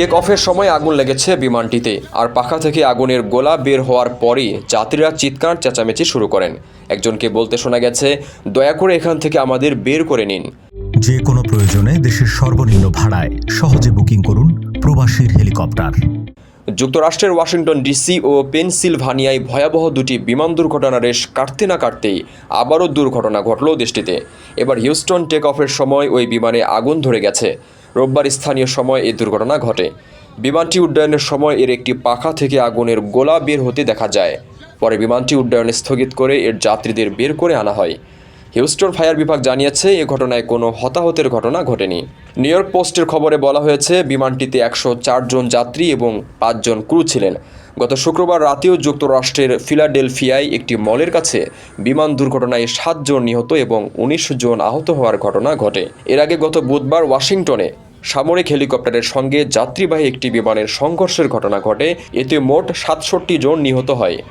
Take অফের সময় আগুন লেগেছে বিমানটিতে। আর পাখা থেকে আগুনের গোলা বের হওয়ার পরই যাত্রীরা চিৎকার চেঁচামেচি শুরু করেন। একজনকে বলতে শোনা গেছে দয়া করে এখান থেকে আমাদের বের করে নিন। যে কোনো প্রয়োজনে দেশের সর্বনিম্ন ভাড়ায় সহজে বুকিং করুন প্রবাসীর হেলিকপ্টার। যুক্তরাষ্ট্রের ওয়াশিংটন ডিসি ও পেনসিলভানিয়ায় ভয়াবহ দুটি বিমান দুর্ঘটনার রেশ কাটতে না কাটতেই আবারও দুর্ঘটনা ঘটল দেশটিতে। এবার হিউস্টন টেক অফের সময় ওই বিমানে আগুন ধরে গেছে। রোববার স্থানীয় সময় এই দুর্ঘটনা ঘটে। বিমানটি উড্ডয়নের সময় এর একটি পাখা থেকে আগুনের গোলা বের হতে দেখা যায়। পরে বিমানটি উড্ডয়ন স্থগিত করে এর যাত্রীদের বের করে আনা হয়। হিউস্টন ফায়ার বিভাগ জানিয়েছে, এ ঘটনায় কোনো হতাহতের ঘটনা ঘটেনি। নিউ ইয়র্ক পোস্টের খবরে বলা হয়েছে, বিমানটিতে একশো জন যাত্রী এবং পাঁচজন ক্রু ছিলেন। গত শুক্রবার রাতেও যুক্তরাষ্ট্রের ফিলাডেলফিয়ায় একটি মলের কাছে বিমান দুর্ঘটনায় সাতজন নিহত এবং উনিশ জন আহত হওয়ার ঘটনা ঘটে। এর আগে গত বুধবার ওয়াশিংটনে সামরিক হেলিকপ্টারের সঙ্গে যাত্রীবাহী একটি বিমানের সংঘর্ষের ঘটনা ঘটে। এতে মোট সাতষট্টি জন নিহত হয়।